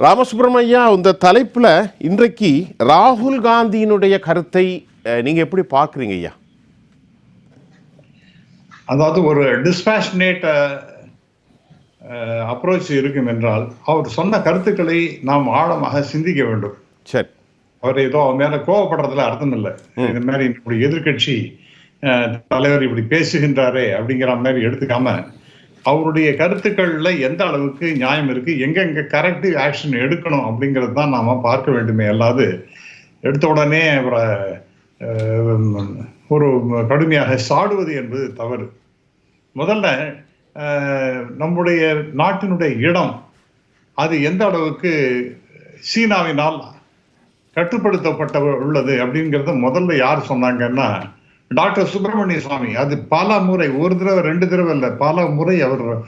ராமசுப்ரமணியா இந்த தலைப்பில் இன்றைக்கு ராகுல் காந்தியினுடைய கருத்தை அஹ், நீங்க எப்படி பார்க்குறீங்க ஐயா? அதாவது ஒரு டிஸ்பேஷனேட் அப்ரோச் இருக்கும் என்றால் அவர் சொன்ன கருத்துக்களை நாம் ஆழமாக சிந்திக்க வேண்டும். சரி. அவர் ஏதோ அவர் மேல கோவப்படுறதுல அர்த்தம் இல்லை. இந்த மாதிரி இப்படி எதிர்க்கட்சி அஹ், தலைவர் இப்படி பேசுகின்றாரே அப்படிங்கிற மாதிரி எடுத்துக்காம அவருடைய கருத்துக்கள்ல எந்த அளவுக்கு நியாயம் இருக்கு எங்கெங்க கரெக்டிவ் ஆக்ஷன் எடுக்கணும் அப்படிங்கிறது தான் நாம பார்க்க வேண்டுமே அல்லாது எடுத்த உடனே அவரை ஒரு கடுமையாக சாடுவது என்பது தவறு. முதல்ல நம்முடைய நாட்டினுடைய இடம் அது எந்த அளவுக்கு சீனாவினால் கட்டுப்படுத்தப்பட்ட உள்ளது அப்படிங்கிறத முதல்ல யார் சொன்னாங்கன்னா டாக்டர் சுப்பிரமணிய சுவாமி அது பல முறை ஒரு தடவை ரெண்டு தடவை இல்லை பல முறை அவர்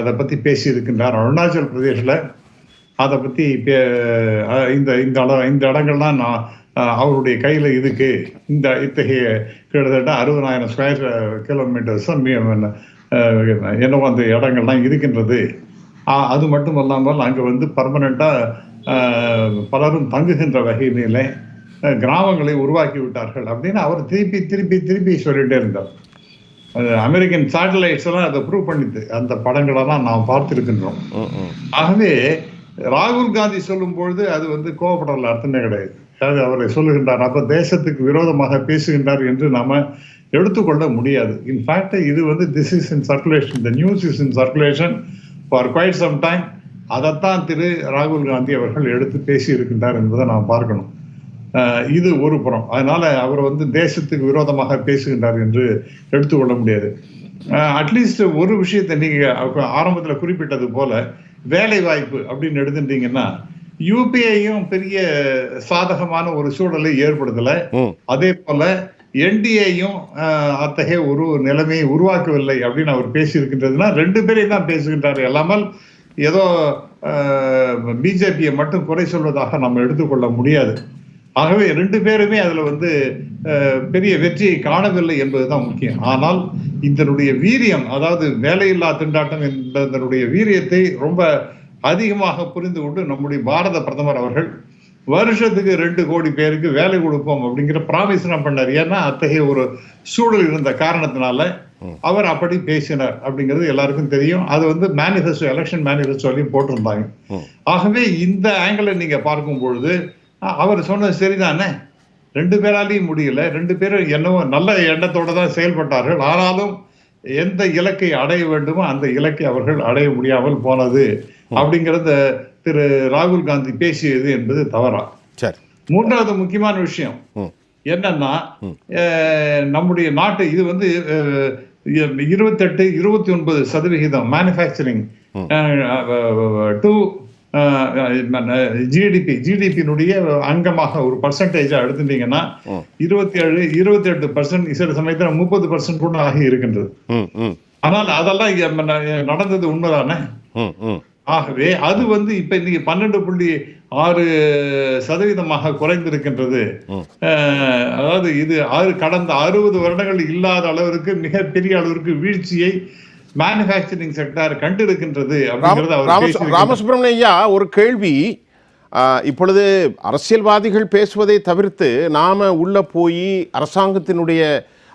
அதை பற்றி பேசியிருக்கின்றார். அருணாச்சல் பிரதேஷில் அதை பற்றி பே- இந்த இந்த இடம் இந்த இடங்கள்லாம் நான் அவருடைய கையில் இருக்கு. இந்த இத்தகைய கிட்டத்தட்ட அறுபதாயிரம் ஸ்கொயர் கிலோமீட்டர்ஸ் என்னவோ அந்த இடங்கள்லாம் இருக்கின்றது. அது மட்டும் அல்லாமல் அங்கே வந்து பர்மனெண்ட்டாக பலரும் தங்குகின்ற வகையிலே கிராமங்களை உருவாக்கி விட்டார்கள் அப்படின்னு அவர் திருப்பி திருப்பி திருப்பி சொல்லிட்டே இருந்தார். அது அமெரிக்கன் சேட்டலைட்ஸ் எல்லாம் அதை ப்ரூவ் பண்ணிது அந்த படங்களெல்லாம் நாம் பார்த்திருக்கின்றோம். ஆகவே ராகுல் காந்தி சொல்லும் பொழுது அது வந்து கோவப்படல அர்த்தமே கிடையாது. அதாவது அவரை சொல்லுகின்றார் அப்ப தேசத்துக்கு விரோதமாக பேசுகின்றார் என்று நாம எடுத்துக்கொள்ள முடியாது. இன்ஃபேக்ட் இது வந்து this is in circulation the news is in circulation for quite some time அதைத்தான் திரு ராகுல் காந்தி அவர்கள் எடுத்து பேசி இருக்கின்றார் என்பதை நாம் பார்க்கணும். இது ஒரு புறம். அதனால அவர் வந்து தேசத்துக்கு விரோதமாக பேசுகின்றார் என்று எடுத்துக்கொள்ள முடியாது. அட்லீஸ்ட் ஒரு விஷயத்தை நீங்க ஆரம்பத்துல குறிப்பிட்டது போல வேலை வாய்ப்பு அப்படின்னு எடுத்துட்டீங்கன்னா யூபிஐயும் பெரிய சாதகமான ஒரு சூழலை ஏற்படுத்தல. அதே போல என்டிஏயும் அத்தகைய ஒரு நிலைமையை உருவாக்கவில்லை அப்படின்னு அவர் பேசியிருக்கின்றதுன்னா ரெண்டு பேரையும் தான் பேசுகின்றார் அல்லாமல் ஏதோ பிஜேபியை மட்டும் குறை சொல்வதாக நம்ம எடுத்துக்கொள்ள முடியாது. ஆகவே ரெண்டு பேருமே அதுல வந்து பெரிய வெற்றியை காணவில்லை என்பதுதான் முக்கியம். ஆனால் இதனுடைய வீரியம் அதாவது வேலையில்லா திண்டாட்டம் என்பதனுடைய வீரியத்தை ரொம்ப அதிகமாக புரிந்து கொண்டு நம்முடைய பாரத பிரதமர் அவர்கள் வருஷத்துக்கு ரெண்டு கோடி பேருக்கு வேலை கொடுப்போம் அப்படிங்கிற ப்ராமிஸ் நான் பண்ணார். ஏன்னா அத்தகைய ஒரு சூழல் இருந்த காரணத்தினால அவர் அப்படி பேசினார் அப்படிங்கிறது எல்லாருக்கும் தெரியும். அது வந்து மேனிஃபெஸ்டோ எலெக்ஷன் மேனிஃபெஸ்டோலையும் போட்டிருந்தாங்க. ஆகவே இந்த ஆங்கிளை நீங்க பார்க்கும் பொழுது அவர் சொன்னது சரிதானே? ரெண்டு பேராலையும் முடியல. ரெண்டு பேரும் என்னவோ நல்ல எண்ணத்தோட தான் செயல்பட்டார்கள். ஆனாலும் எந்த இலக்கை அடைய வேண்டுமோ அந்த இலக்கை அவர்கள் அடைய முடியாமல் போனது அப்படிங்கறத திரு ராகுல் காந்தி பேசியது என்பது தவறா. சரி. மூன்றாவது முக்கியமான விஷயம். என்னன்னா நம்முடைய நாட்டு இது வந்து இருபத்தெட்டு இருபத்தி ஒன்பது சதவிகிதம் மேனுஃபேக்சரிங் டு ஜிடிபி ஜிடிபியினுடைய அங்கமாக ஒரு பர்சன்டேஜா எடுத்துட்டீங்கன்னா. இருபத்தி ஏழு இருபத்தி எட்டு பர்சன்ட் சில சமயத்துல முப்பது பர்சன்ட் கூட ஆகி இருக்கின்றது. ஆனால் அதெல்லாம் நடந்தது உண்மைதானே? ஆகவே அது வந்து இப்ப இன்னைக்கு பன்னெண்டு புள்ளி ஆறு சதவீதமாக குறைந்திருக்கின்றது. அதாவது இது ஆறு கடந்த அறுபது வருடங்கள் இல்லாத அளவிற்கு மிகப்பெரிய அளவிற்கு வீழ்ச்சியை மேனுஃபேக்சரிங் செக்டார் கண்டிருக்கின்றது அப்படிங்கறது அவர் ராம பேசியிருக்கின்றார். ராமசுப்ரமணியம் ஐயா ஒரு கேள்வி இப்பொழுது அரசியல்வாதிகள் பேசுவதை தவிர்த்து நாம உள்ள போய் அரசாங்கத்தினுடைய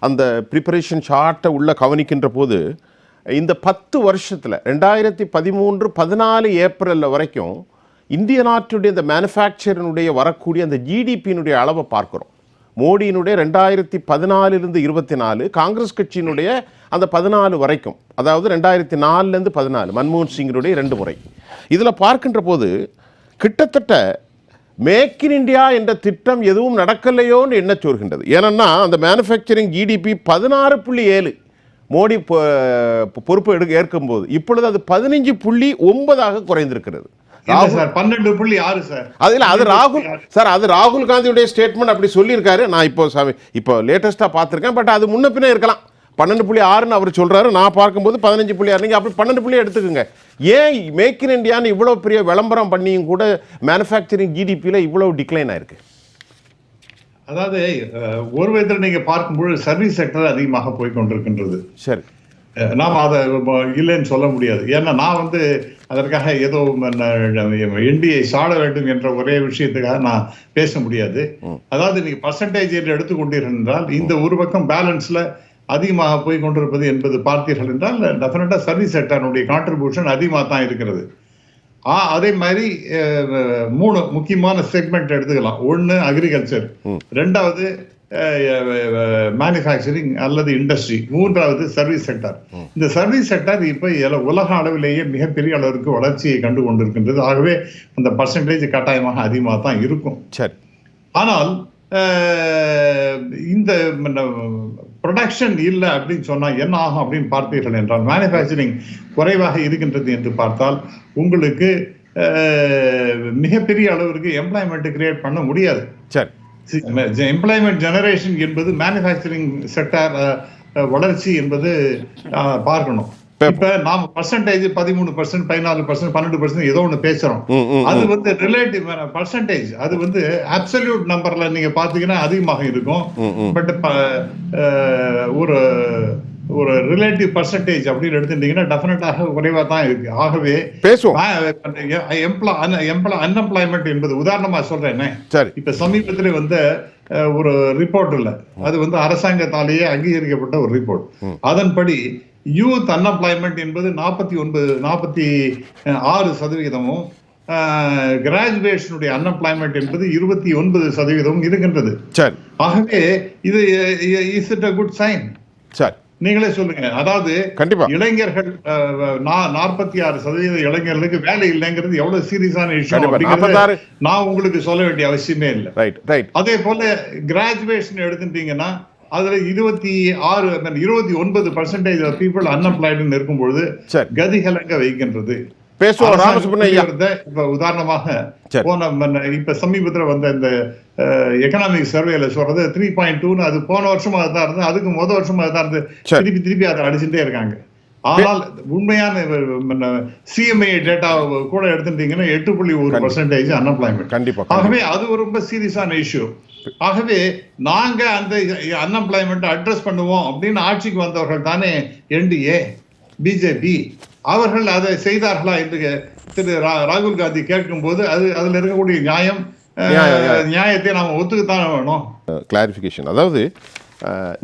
அந்த ப்ரிப்பரேஷன் சார்ட்டை உள்ள கவனிக்கின்ற போது இந்த பத்து வருஷத்தில் ரெண்டாயிரத்தி பதிமூன்று பதினாலு ஏப்ரல் வரைக்கும் இந்திய நாட்டுடைய இந்த மேனுஃபேக்சரினுடைய வரக்கூடிய அந்த ஜிடிபியினுடைய அளவை பார்க்குறோம் மோடியினுடைய ரெண்டாயிரத்தி பதினாலிருந்து இருபத்தி நாலு காங்கிரஸ் கட்சியினுடைய அந்த பதினாலு வரைக்கும் அதாவது ரெண்டாயிரத்தி நாலுலேருந்து பதினாலு மன்மோகன் சிங்கினுடைய ரெண்டு முறை. இதில் பார்க்கின்ற போது கிட்டத்தட்ட மேக் இன் இந்தியா என்ற திட்டம் எதுவும் நடக்கலையோன்னு என்ன சொல்கின்றது? ஏனென்னா அந்த மேனுஃபேக்சரிங் ஜிடிபி பதினாறு புள்ளி ஏழு மோடி பொறுப்பு எடுக்க ஏற்கும்போது இப்பொழுது அது பதினஞ்சு புள்ளி ஒன்பதாக குறைந்திருக்கிறது. பன்னெண்டு புள்ளி ஆறு சார். அதில் அது ராகுல் சார் அது ராகுல் காந்தியுடைய ஸ்டேட்மெண்ட் அப்படி சொல்லியிருக்காரு. நான் இப்போ சம- இப்போ லேட்டஸ்ட்டாக பார்த்துருக்கேன் பட் அது முன்ன பின்ன இருக்கலாம். பன்னெண்டு புள்ளி ஆறுன்னு அவர் சொல்றாரு. நான் பார்க்கும்போது பதினஞ்சு புள்ளி ஆறு. நீங்கள் அப்படி பன்னெண்டு புள்ளி எடுத்துக்கோங்க. ஏன் மேக் இன் இந்தியான்னு இவ்வளோ பெரிய விளம்பரம் பண்ணியும் கூட மேனுஃபேக்சரிங் ஜிடிபியில் இவ்வளோ டிக்ளைன் ஆயிருக்கு? அதாவது ஒரு விதத்தில் நீங்க பார்க்கும்போது சர்வீஸ் செக்டர் அதிகமாக போய் கொண்டிருக்கின்றது. சரி. நாம் அதை இல்லைன்னு சொல்ல முடியாது. ஏன்னா நான் வந்து அதற்காக ஏதோ என்டியை சாட வேண்டும் என்ற ஒரே விஷயத்துக்காக நான் பேச முடியாது. அதாவது நீங்க பர்சன்டேஜ் என்று எடுத்துக்கொண்டீர்கள் என்றால் இந்த ஒரு பக்கம் பேலன்ஸ்ல அதிகமாக போய் கொண்டிருப்பது என்பது பார்த்தீர்கள் என்றால் டெஃபினட்டா சர்வீஸ் செக்டருடைய கான்ட்ரிபியூஷன் அதிகமாக தான் இருக்கிறது. ஆ அதே மாதிரி மூணு முக்கியமான செக்மெண்ட் எடுத்துக்கலாம். ஒன்று அக்ரிகல்ச்சர் ரெண்டாவது மேனுஃபேக்சரிங் அல்லது இண்டஸ்ட்ரி மூன்றாவது சர்வீஸ் செக்டர் இந்த சர்வீஸ் செக்டர் இப்போ உலக அளவிலேயே மிகப்பெரிய அளவிற்கு வளர்ச்சியை கண்டு கொண்டிருக்கின்றது. ஆகவே அந்த பர்சன்டேஜ் கட்டாயமாக அதிகமாக தான் இருக்கும். சரி. ஆனால் இந்த ப்ரொடக்ஷன் இல்லை அப்படின்னு சொன்னா என்ன ஆகும் அப்படின்னு பார்த்தீர்கள் என்றால் மேனுஃபேக்சரிங் குறைவாக இருக்கின்றது என்று பார்த்தால் உங்களுக்கு மிகப்பெரிய அளவிற்கு எம்ப்ளாய்மெண்ட் கிரியேட் பண்ண முடியாது. சரி. எம்ப்ளாய்மெண்ட் ஜெனரேஷன் என்பது மேனுஃபேக்சரிங் செக்டர் வளர்ச்சி என்பது பார்க்கணும். இப்ப நாம பர்சன்டேஜ் பதிமூணு பர்சன்ட் பதினாலு பர்சன்ட் பன்னெண்டு பர்சன்ட் ஏதோ ஒண்ணு பேசுறோம். அது வந்து ரிலேட்டிவ் பர்சன்டேஜ் அது வந்து அப்சல்யூட் நம்பர்ல நீங்க பாத்தீங்கன்னா அதிகமாக இருக்கும். பட் ஒரு ஒரு ரிலேட்டிவ் பர்சன்டேஜ் அப்படின்னு எடுத்துட்டீங்கன்னா டெஃபினட்டாக குறைவா தான் இருக்கு. ஆகவே பேசுவோம். அன்எம்ப்ளாய்மெண்ட் என்பது உதாரணமா சொல்றேனே. சரி. இப்ப சமீபத்தில் வந்த ஒரு ரிப்போர்ட் இல்ல. அது வந்து அரசாங்கத்தாலேயே அங்கீகரிக்கப்பட்ட ஒரு ரிப்போர்ட் அதன்படி யூத் அன்எம்ப்ளாய்மெண்ட் என்பது நாற்பத்தி ஒன்பது நாற்பத்தி ஆறு சதவிகிதமும் கிராஜுவேஷனுடைய அன்எம்ப்ளாய்மெண்ட் என்பது இருபத்தி ஒன்பது சதவீதமும் இருக்கின்றது. சரி. ஆகவே இது is it a good sign சரி. நீங்களே சொல்லுங்க. அதாவது கண்டிப்பா. இளைஞர்கள் நாற்பத்தி ஆறு சதவீத இளைஞர்களுக்கு வேலை இல்லைங்கிறது எவ்வளவு சீரியஸான விஷயம் கண்டிப்பா. அப்படிங்கறத 46 நான் உங்களுக்கு சொல்ல வேண்டிய அவசியமே இல்லை. ரைட் ரைட் அதே போல கிராஜுவேஷன் எடுத்துட்டீங்கன்னா அதுல இருபத்தி ஆறு இருபத்தி ஒன்பது பர்சன்டேஜ் பீப்புள் அன்எம்ப்ளாய்டு இருக்கும் பொழுது சரி. கதிகலங்க வைக்கின்றது. பேசுவோம் ராமசுப்ரமணிய இப்ப உதாரணமாக. போன இப்ப சமீபத்துல வந்த இந்த எக்கனாமிக் சர்வேல சொல்றது த்ரீ பாயிண்ட் டூன்னு அது போன வருஷமா தான் இருந்து அதுக்கு முத வருஷமா தான் இருந்து. திருப்பி திருப்பி அதை அடிச்சுட்டே இருக்காங்க. ஆனால் உண்மையான சிஎம்ஐ டேட்டா கூட எடுத்துட்டீங்கன்னா எட்டு புள்ளி ஒரு பர்சன்டேஜ் அன்எம்ப்ளாய்மெண்ட் கண்டிப்பா ஆகவே அது ரொம்ப சீரியஸான இஷ்யூ ஆகவே நாங்க அந்த அன்எம்ப்ளாய்மெண்ட் அட்ரஸ் பண்ணுவோம் அப்படின்னு ஆட்சிக்கு வந்தவர்கள் தானே என்டிஏ பிஜேபி அவர்கள் அதை செய்தார்களா என்று திரு ராகுல் காந்தி கேட்கும்போது அது அதுல இருக்கக்கூடிய நியாயம். நியாயத்தை நாம ஒத்துக்கத்தானே வேணும் கிளாரிஃபிகேஷன் அதாவது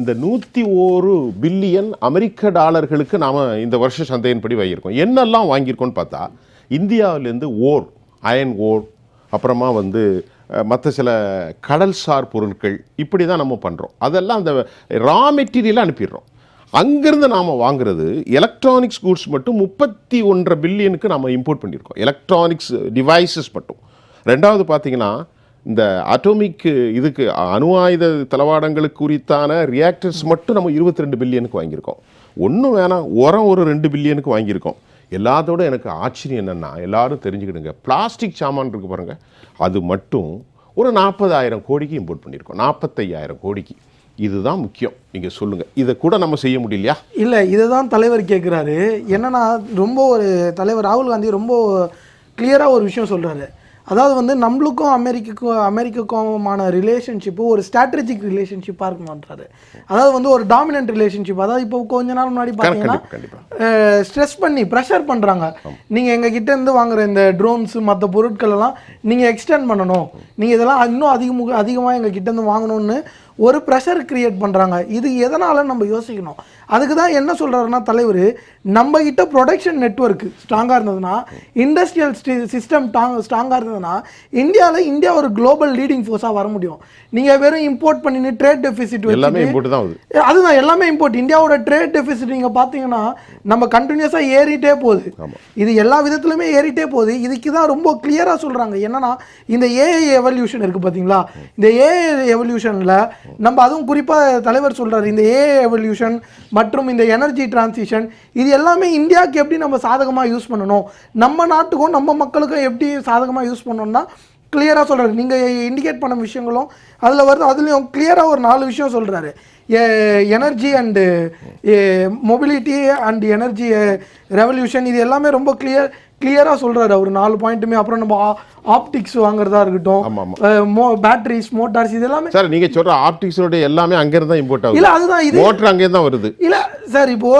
இந்த நூற்றி ஒரு பில்லியன் அமெரிக்க டாலர்களுக்கு நாம் இந்த வருஷ சந்தையின்படி வாங்கியிருக்கோம். என்னெல்லாம் வாங்கியிருக்கோம்னு பார்த்தா இந்தியாவிலேருந்து ஓர் அயன் ஓர் அப்புறமா வந்து மற்ற சில கடல்சார் பொருட்கள் இப்படி தான் நம்ம பண்ணுறோம் அதெல்லாம் அந்த ரா மெட்டீரியலை அனுப்பிடுறோம். அங்கேருந்து நாம் வாங்குறது எலக்ட்ரானிக்ஸ் கூட்ஸ் மட்டும் முப்பத்தி ஒன்றரை பில்லியனுக்கு நம்ம இம்போர்ட் பண்ணியிருக்கோம். எலக்ட்ரானிக்ஸ் டிவைசஸ் மட்டும். ரெண்டாவது பார்த்தீங்கன்னா இந்த அட்டோமிக் இதுக்கு அணு ஆயுத தளவாடங்களுக்கு குறித்தான ரியாக்டர்ஸ் மட்டும் நம்ம இருபத்தி ரெண்டு பில்லியனுக்கு வாங்கியிருக்கோம். ஒன்றும் வேணாம் உரம் ஒரு ரெண்டு பில்லியனுக்கு வாங்கியிருக்கோம். எல்லாத்தோட எனக்கு ஆச்சரியம் என்னென்னா எல்லாரும் தெரிஞ்சுக்கிடுங்க. பிளாஸ்டிக் சாமான் இருக்கு பாருங்கள் அது மட்டும் ஒரு நாற்பதாயிரம் கோடிக்கு இம்போர்ட் பண்ணியிருக்கோம். நாற்பத்தையாயிரம் கோடிக்கு. இதுதான் முக்கியம். நீங்கள் சொல்லுங்கள் இதை கூட நம்ம செய்ய முடியலையா? இல்லை இதுதான் தலைவர் கேட்குறாரு என்னன்னா ரொம்ப ஒரு தலைவர் ராகுல் காந்தி ரொம்ப கிளியராக ஒரு விஷயம் சொல்கிறாரு அதாவது வந்து நம்மளுக்கும் அமெரிக்காக்கும் அமெரிக்காக்குமான ரிலேஷன்ஷிப்பு ஒரு ஸ்ட்ராட்டஜிக் ரிலேஷன்ஷிப்பாக இருக்கணுன்றாரு அதாவது வந்து ஒரு டாமினன்ட் ரிலேஷன்ஷிப் அதாவது இப்போ கொஞ்ச நாள் முன்னாடி பார்த்தீங்கன்னா ஸ்ட்ரெஸ் பண்ணி ப்ரெஷர் பண்ணுறாங்க நீங்கள் எங்கள் கிட்ட இருந்து வாங்குற இந்த ட்ரோன்ஸ் மற்ற பொருட்கள் எல்லாம் நீங்கள் எக்ஸ்டெண்ட் பண்ணணும். நீங்கள் இதெல்லாம் இன்னும் அதிகமாக அதிகமாக எங்கள் கிட்ட இருந்து வாங்கணும்னு ஒரு ப்ரெஷர் கிரியேட் பண்ணுறாங்க இது எதனால் நம்ம யோசிக்கணும்? அதுக்கு தான் என்ன சொல்கிறாருன்னா தலைவர் நம்ம கிட்ட ப்ரொடக்ஷன் நெட்வொர்க் ஸ்ட்ராங்காக இருந்ததுன்னா இண்டஸ்ட்ரியல் சிஸ்டம் ஸ்ட்ராங்காக இருந்ததுன்னா இந்தியாவில் இந்தியா ஒரு குளோபல் லீடிங் ஃபோர்ஸாக வர முடியும். நீங்கள் வெறும் இம்போர்ட் பண்ணின்னு ட்ரேட் டெபிசிட் எல்லாமே இம்போர்ட் தான் அதுதான் எல்லாமே இம்போர்ட் இந்தியாவோட ட்ரேட் டெபிசிட் நீங்கள் பார்த்தீங்கன்னா நம்ம கண்டினியூஸாக ஏறிட்டே போகுது. இது எல்லா விதத்துலையுமே ஏறிட்டே போகுது. இதுக்கு தான் ரொம்ப கிளியராக சொல்கிறாங்க என்னன்னா இந்த ஏஐ எவல்யூஷன் இருக்குது பார்த்தீங்களா இந்த ஏஐ எவல்யூஷனில் நம்ம அதுவும் குறிப்பாக தலைவர் சொல்கிறாரு இந்த ஏ எவல்யூஷன் மற்றும் இந்த எனர்ஜி டிரான்சிஷன் இது எல்லாமே இந்தியாவுக்கு எப்படி நம்ம சாதகமாக யூஸ் பண்ணணும்? நம்ம நாட்டுக்கும் நம்ம மக்களுக்கும் எப்படி சாதகமாக யூஸ் பண்ணணும்னா கிளியராக சொல்கிறாரு நீங்கள் இண்டிகேட் பண்ண விஷயங்களும் அதில் வருது. அதுலேயும் கிளியராக ஒரு நாலு விஷயம் சொல்கிறாரு energy and mobility and energy revolution இது எல்லாமே ரொம்ப கிளியர் கிளியராக சொல்கிறாரு அவர். நாலு பாயிண்ட்டுமே அப்புறம் நம்ம ஆப்டிக்ஸ் வாங்குறதா இருக்கட்டும். மோ பேட்டரிஸ் மோட்டார்ஸ் இது எல்லாமே சார் நீங்கள் சொல்கிற ஆப்டிக்ஸோட எல்லாமே அங்கேருந்து தான் இம்போர்ட் ஆகுது. இல்லை அதுதான் இது. மோட்டர் அங்கேருந்து தான் வருது. இல்லை சார் இப்போ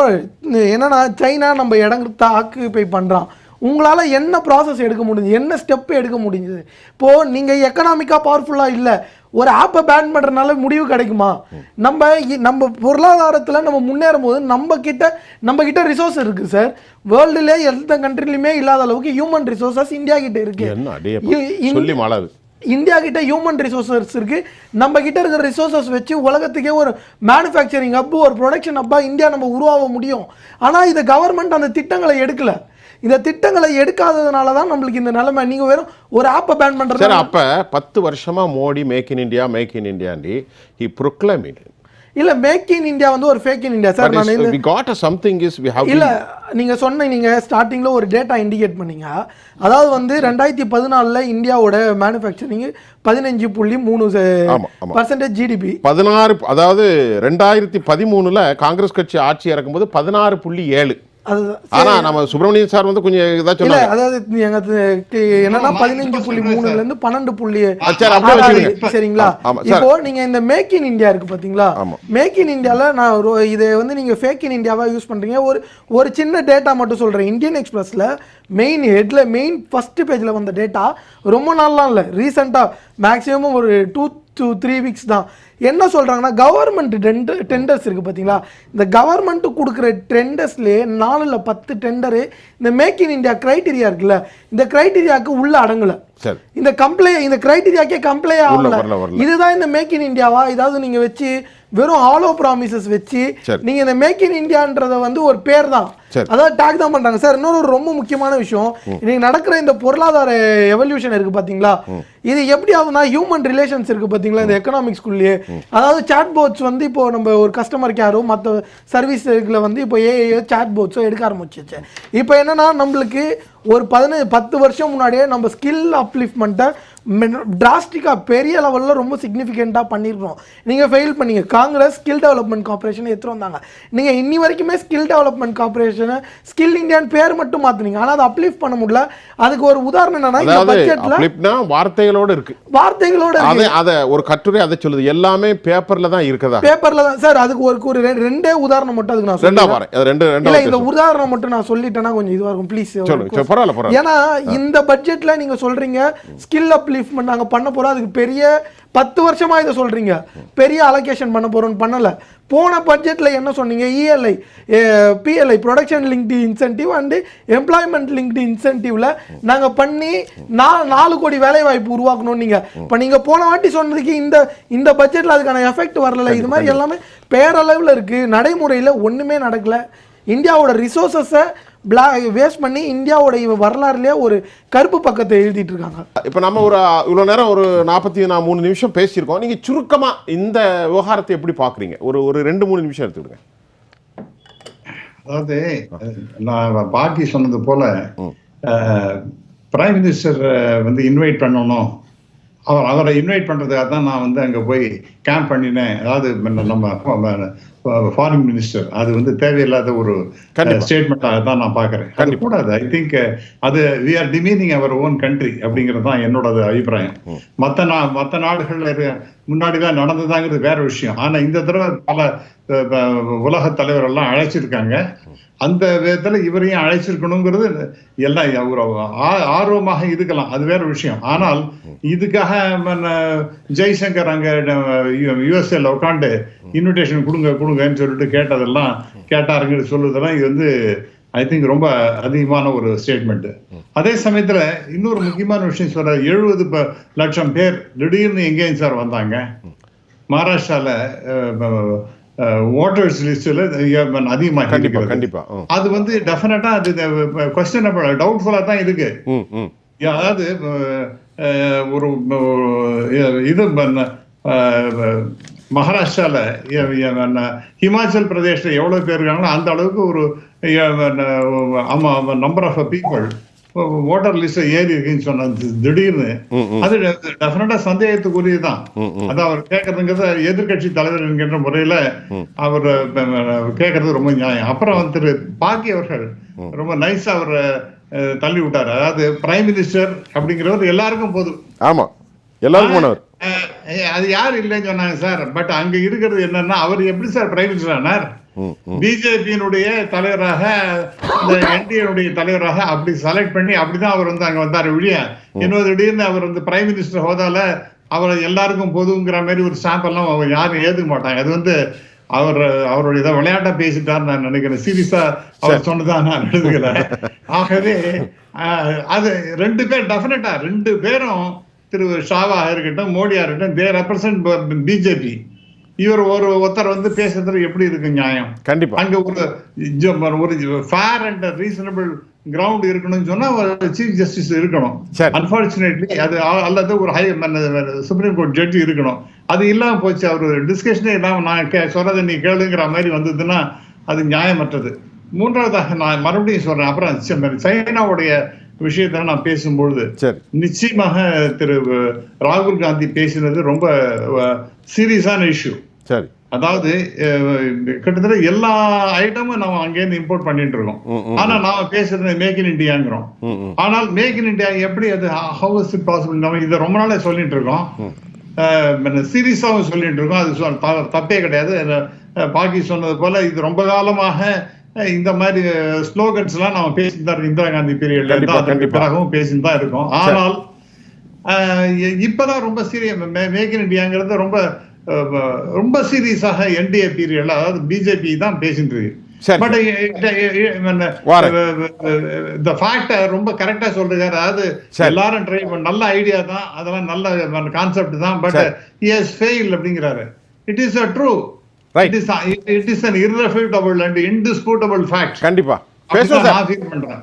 என்னன்னா சைனா நம்ம இடம் ஆக்குபை பண்ணுறான் உங்களால என்ன ப்ராசஸ் எடுக்க முடிஞ்சது? என்ன ஸ்டெப் எடுக்க முடிஞ்சது? இப்போ நீங்க எக்கனாமிக்கா பவர்ஃபுல்லா இல்ல ஒரு ஆப்பை பேன் பண்றதுனால முடிவு கிடைக்குமா? நம்ம நம்ம பொருளாதாரத்துல நம்ம முன்னேறும் போது நம்ம கிட்ட நம்ம கிட்ட ரிசோர்ஸ் இருக்கு சார் வேர்ல்டுல எந்த கண்ட்ரிலையுமே இல்லாத அளவுக்கு ஹியூமன் ரிசோர்சஸ் இந்தியா கிட்ட இருக்கு. என்ன அடைய இ- இந்- சொல்லி மாளாது. இந்தியா கிட்ட ஹியூமன் ரிசோர்சஸ் இருக்கு. நம்ம கிட்ட இருக்கிற ரிசோர்சஸ் வச்சு உலகத்துக்கே ஒரு மேனுஃபேக்சரிங் ஹப் ஒரு ப்ரொடக்ஷன் ஹப்பா இந்தியா நம்ம உருவாக முடியும். ஆனா இந்த கவர்மெண்ட் அந்த திட்டங்களை எடுக்கல. இந்த திட்டங்களை எடுக்காததுனால தான் நம்மளுக்கு இந்த நிலைமை. நீங்க வெறும் ஒரு ஆப்பை பேன் பண்றது சரி அப்ப பத்து வருஷமா Modi make in India make in இந்தியாண்டி he proclaim it இல்ல மேக் இன் இந்தியா வந்து ஒரு ஃபேக் இன் இந்தியா சார் நான் இந்த we got something is we have இல்ல நீங்க சொன்ன நீங்க ஸ்டார்டிங்ல ஒரு டேட்டா இண்டிகேட் பண்ணீங்க. அதாவது வந்து ரெண்டாயிரத்தி பதினாலுல இந்தியாவோட மேனுஃபேக்சரிங் பதினஞ்சு புள்ளி மூணு. பர்சன்டேஜ் ஜிடிபி பதினாறு அதாவது ரெண்டாயிரத்தி பதிமூணுல காங்கிரஸ் கட்சி ஆட்சி இறக்கும்போது பதினாறு புள்ளி ஏழு. அது ஆனா நம்ம சுப்பிரமணியன் சார் வந்து கொஞ்சம் இதாக இல்ல அதாவது என்னன்னா பதினஞ்சு புள்ளி மூணுல. இருந்து பன்னெண்டு புள்ளி. சரிங்களா. இப்போ நீங்க இந்த மேக் இன் இந்தியா இருக்கு பாத்தீங்களா ஆமா. மேக் இன் இந்தியால நான் ஒரு இதை வந்து நீங்க ஃபேக் இன் இந்தியாவா யூஸ் பண்றீங்க ஒரு ஒரு சின்ன டேட்டா மட்டும் சொல்றேன் இந்தியன் எக்ஸ்பிரஸ்ல மெயின் ஹெட்ல மெயின் ஃபர்ஸ்ட் பேஜ்ல வந்த டேட்டா ரொம்ப நாள்லாம் இல்ல ரீசெண்டா மேக்ஸிமம் ஒரு டூ டூ த்ரீ வீக்ஸ் தான். என்ன சொல்றாங்கன்னா கவர்மெண்ட் டெண்டர் டெண்டர்ஸ் இருக்கு பாத்தீங்களா? இந்த கவர்மெண்ட் கொடுக்குற டெண்டர்ஸ்லேயே நாலுல பத்து டெண்டரு இந்த மேக் இன் இந்தியா கிரைட்டீரியா இருக்குல்ல இந்த கிரைட்டீரியாவுக்கு உள்ள அடங்கல. சரி. இந்த கம்ப்ளை இந்த கிரைட்டீரியாக்கே கம்ப்ளை ஆகல. இதுதான் இந்த மேக் இன் இந்தியாவா இதாவது நீங்க வச்சு வெறும் ஹாலோ ப்ராமிசஸ் வச்சு. நீங்க இந்த மேக் இன் இந்தியான்றத வந்து ஒரு பேர் தான். அதாவது டேக் தான் பண்றாங்க. சார் இன்னொரு ரொம்ப முக்கியமான விஷயம். இன்னைக்கு நடக்கிற இந்த பொருளாதார எவல்யூஷன் இருக்கு பாத்தீங்களா? இது எப்படி ஆகுதுன்னா ஹியூமன் ரிலேஷன்ஸ் இருக்கு பாத்தீங்களா? இந்த எக்கனாமிக்ஸ்குள்ளேயே அதாவது சாட் போட்ஸ் வந்து இப்போ நம்ம ஒரு கஸ்டமர் கேரோ மற்ற சர்வீஸ்ல வந்து இப்போ ஏஐயோ சாட் போட்ஸோ எடுக்க ஆரம்பிச்சிச்சு இப்போ என்னன்னா நம்மளுக்கு ஒரு பதினஞ்சு பத்து வருஷம் முன்னாடியே நம்ம ஸ்கில் அப்லிஃப்ட்மெண்ட்டை டிராஸ்டிக்காக பெரிய லெவலில் ரொம்ப சிக்னிஃபிகண்ட்டாக பண்ணியிருக்கோம் நீங்கள் ஃபெயில் பண்ணீங்க. காங்கிரஸ் ஸ்கில் டெவலப்மெண்ட் கார்பரேஷன் எடுத்துட்டு வந்தாங்க. நீங்கள் இன்னி வரைக்குமே ஸ்கில் டெவலப்மெண்ட் கார்பரேஷனை ஸ்கில் இந்தியான்னு பேர் மட்டும் மாற்றுனீங்க ஆனால் அதை அப்லிஃப்ட் பண்ண முடியல. அதுக்கு ஒரு உதாரணம் என்னன்னா இந்த பட்ஜெட்டில் வார்த்தைகளோட இருக்கு. வார்த்தைகளோட அதை அதை ஒரு கட்டுரை அதை சொல்லுது. எல்லாமே பேப்பர்ல தான் இருக்கதா? பேப்பர்ல தான். சார் அதுக்கு ஒரு ஒரு ரெண்டே உதாரணம் மட்டும் அதுக்கு நான் ரெண்டா சொல்லிடுறேன். பாரு ரெண்டு இல்ல இந்த உதாரணம் மட்டும் நான் சொல்லிட்டேன்னா கொஞ்சம் இதுவா இருக்கும். ப்ளீஸ் ஏன்னா இந்த பட்ஜெட்ல நீங்க சொல்றீங்க ஸ்கில் அப்லிஃப்ட்மெண்ட் நாங்க பண்ண போறோம். அதுக்கு பெரிய பத்து வருஷமா இதை சொல்றீங்க. பெரிய அலோகேஷன் பண்ண போறோம்னு பண்ணல. போன பட்ஜெட்ல என்ன சொன்னீங்க? ELI PLI production linked incentive and employment linked இன்சென்டிவ்ல நாங்க பண்ணி நா- நாலு கோடி வேலை வாய்ப்பு உருவாக்கணும் நீங்க. இப்ப நீங்க போன வாட்டி சொன்னதுக்கு இந்த இந்த பட்ஜெட்ல அதுக்கான எஃபெக்ட் வரல. இது மாதிரி எல்லாமே பேரளவுல இருக்கு. நடைமுறையில ஒண்ணுமே நடக்கல. இந்தியாவோட ரிசோர்சஸை பிளா வேஸ்ட் பண்ணி இந்தியாவோட இவ வரலாறுலயே ஒரு கருப்பு பக்கத்தை எழுதிட்டு இருக்காங்க. இப்போ நம்ம ஒரு இவ்வளோ நேரம் ஒரு நாற்பத்தி நான் மூணு நிமிஷம் பேசியிருக்கோம். நீங்கள் சுருக்கமாக இந்த விவகாரத்தை எப்படி பார்க்குறீங்க ஒரு ஒரு ரெண்டு மூணு நிமிஷம் எடுத்துக்கிடுங்க அதாவது நான் பாட்டி சொன்னது போல பிரைம் மினிஸ்டர் வந்து இன்வைட் பண்ணணும். அவர் அவரை இன்வைட் பண்றதுக்காக தான் நான் வந்து அங்க போய் கேம்ப் பண்ணினேன். அதாவது நம்ம ஃபாரின் மினிஸ்டர் அது வந்து தேவையில்லாத ஒரு. ஸ்டேட்மெண்ட்டாக தான் நான் பார்க்குறேன். அது. கூடாது. ஐ திங்க் அது we are demeaning our own country அப்படிங்கிறது தான் என்னோட அபிப்பிராயம். மற்ற நா மற்ற நாடுகள்ல இரு- முன்னாடி தான் நடந்ததாங்கிறது வேற விஷயம். ஆனா இந்த தடவை பல உலக தலைவர் எல்லாம் அழைச்சிருக்காங்க. அந்த விதத்துல இவரையும் அழைச்சிருக்கணுங்கிறது எல்லாம் ஒரு ஆர்வமாக இருக்கலாம். அது வேற விஷயம். ஆனால் இதுக்காக ஜெய்சங்கர் அங்க யுஎஸ்ஏல உட்காந்து இன்விடேஷன் கொடுங்க கொடுங்கன்னு சொல்லிட்டு கேட்டதெல்லாம் கேட்டாருங்க சொல்லுதெல்லாம் இது வந்து ஐ திங்க் ரொம்ப அதிகமான ஒரு ஸ்டேட்மெண்ட் அதே சமயத்துல இன்னொரு முக்கியமான விஷயம் சொல்ற எழுபது லட்சம் பேர் திடீர்னு எங்கேயும் சார் வந்தாங்க மகாராஷ்டிரால ஓட்டர்ஸ் லிஸ்ட்ல அதிகமாக கண்டிப்பா இருக்கிறது. கண்டிப்பா ம். அது வந்து டெஃபினட்டா அது கொஸ்டின் டவுட்ஃபுல்லா தான் இருக்கு ம் ம் அதாவது ஒரு இது என்ன, ஹிமாச்சல் பிரதேஷ்ல எவ்வளவு பேர் இருக்காங்களோ அந்த அளவுக்கு ஒரு number of people voter list ஏறி இருக்குன்னு சொன்னது திடீர்னு. அது டெஃபினட்டா சந்தேகத்துக்குரியதுதான் அது அவர் கேட்கறதுங்கிறது எதிர்க்கட்சி தலைவர் என்கின்ற முறையில அவர் கேட்கறது ரொம்ப நியாயம். அப்புறம் வந்து திரு பாக்கி அவர்கள் ரொம்ப நைஸா அவர் தள்ளி விட்டாரு. அதாவது பிரைம் மினிஸ்டர் அப்படிங்கிறவர் எல்லாருக்கும் போதும். ஆமா. எல்லாருக்கும் போனவர். அது யார் இல்லைன்னு சொன்னாங்க சார். பட் அங்க இருக்கிறது என்னன்னா அவர் எப்படி சார் பிரைம் மினிஸ்டர் ஆனார்? பிஜேபியினுடைய தலைவராக இந்த என்டிஏனுடைய தலைவராக அப்படி செலக்ட் பண்ணி அப்படிதான் அவர் வந்து அங்க வந்தாரு ஒழிய இன்னொரு திடீர்னு அவர் வந்து பிரைம் மினிஸ்டர் ஹோதால அவர் எல்லாருக்கும் பொதுங்கிற மாதிரி ஒரு ஸ்டாம்ப் எல்லாம் அவங்க யாரும் ஏத்துக்க மாட்டாங்க. அது வந்து அவர் அவருடைய இதை விளையாட்டா பேசிட்டார் நான் நினைக்கிறேன். சீரியஸா அவர் சொன்னதா நான் எழுதுகல ஆகவே அது ரெண்டு பேர் டெஃபினட்டா ரெண்டு பேரும் திரு ஷாவா இருக்கட்டும் மோடியா இருக்கட்டும் தே ரெப்ரசன்ட் பிஜேபி இவர் ஒரு ஒருத்தர் வந்து பேசுறது எப்படி இருக்கு நியாயம்? கண்டிப்பா. அங்க ஒரு ஒரு ஃபேர் அண்ட் ரீசனபிள் கிரவுண்ட் இருக்கணும்னு சொன்னா ஒரு சீஃப் ஜஸ்டிஸ் இருக்கணும். அன்பார்ச்சுனேட்லி அது அல்லது ஒரு ஹை சுப்ரீம் கோர்ட் ஜட்ஜி இருக்கணும். அது இல்லாம போச்சு அவர் டிஸ்கஷனே இல்லாம நான் கே சொல்றதை நீ கேளுங்கிற மாதிரி வந்ததுன்னா அது நியாயமற்றது. மூன்றாவதாக நான் மறுபடியும் சொல்றேன் அப்புறம் சைனாவுடைய விஷயத்தை நான் பேசும்பொழுது நிச்சயமாக திரு ராகுல் காந்தி பேசினது ரொம்ப சீரியஸான இஷ்யூ. சரி. அதாவது கிட்டத்தட்ட எல்லா ஐட்டமும் நம்ம அங்கேருந்து இம்போர்ட் பண்ணிட்டு இருக்கோம். ஆனா நாம பேசுறது மேக் இன் இந்தியாங்கிறோம். ம் ம். ஆனால் மேக் இன் இந்தியா எப்படி அது ஹவு இஸ் இட் பாசிபிள் நம்ம இதை ரொம்ப நாளே சொல்லிட்டு இருக்கோம். சீரியஸாகவும் சொல்லிட்டு இருக்கோம். அது தப்பே கிடையாது. பாக்கி சொன்னது போல இது ரொம்ப காலமாக இந்த மாதிரி ஸ்லோகன்ஸ் எல்லாம் நம்ம பேசிட்டு தான் இந்திரா காந்தி பீரியட்ல அதற்கு. பிறகும் பேசிட்டு தான் இருக்கோம் ஆனால் இப்பதான் ரொம்ப சீரியஸ் மேக் இன் இந்தியாங்கிறது ரொம்ப ரொம்ப சீரியஸாக என்டிஏ பீரியட்ல அதாவது பிஜேபி தான் பேசிட்டு இருக்கு. பட். இந்த ஃபேக்ட ரொம்ப கரெக்டா சொல்றாரு அதாவது சரி. எல்லாரும் ட்ரை நல்ல ஐடியா தான் அதெல்லாம் நல்ல கான்செப்ட் தான் பட். இஸ் ஃபெயில் அப்படிங்கிறாரு it is a true Right. It is it is an irrefutable and indisputable fact. கண்டிப்பா. சார் நான் ஃபீல் பண்றேன்.